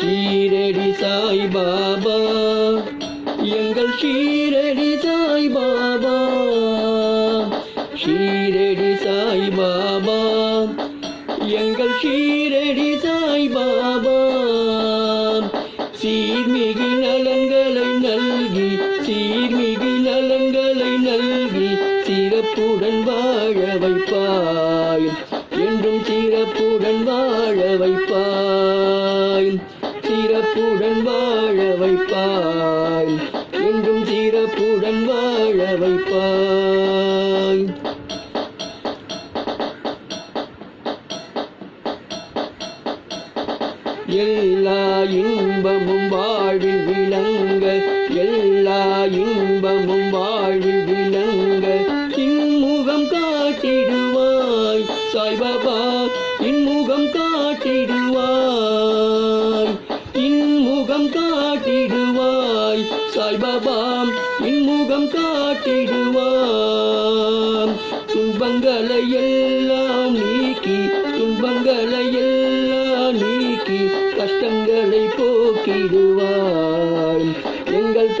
ஷீரடி சாய் பாபா எங்கள் ஷீரடி சாய் பாபா ஷீரடி சாய் பாபா எங்கள் ஷீரடி சாய் பாபா சீர்மிகு நலன்களை நல்கி சீர்மிகு நலன்களை நல்கி சிறப்புடன் வாழ வைப்பாய். என்றும் சிறப்புடன் வாழ வைப்பாய். சிறப்புடன் வாழ வைப்பாய். என்றும் சிறப்புடன் வாழ வைப்பாய். எல்லா இன்பமும் வாழ்வில் விளங்க எல்லா இன்பமும் வாழ்வில் விளங்க இன்முகம் காட்டிடுவாய் சாய்பாபா இன்முகம் காட்டிடுவாய் சாய்பாபாம் சாய்பாபா இன்முகம் காட்டிடுவாய் துன்பங்களை எல்லாம் நீக்கி துன்பங்களை எல்லாம் நீக்கி கஷ்டங்களை போக்கிடுவாய்.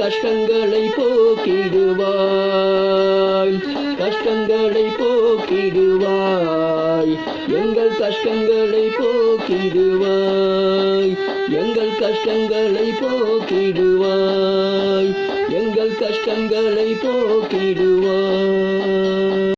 கஷ்டங்களை போக்கிடுவாய். கஷ்டங்களை போக்கிடுவாய். எங்கள் கஷ்டங்களை போக்கிடுவாய். எங்கள் கஷ்டங்களை போக்கிடுவாய். எங்கள் கஷ்டங்களை போக்கிடுவாய்.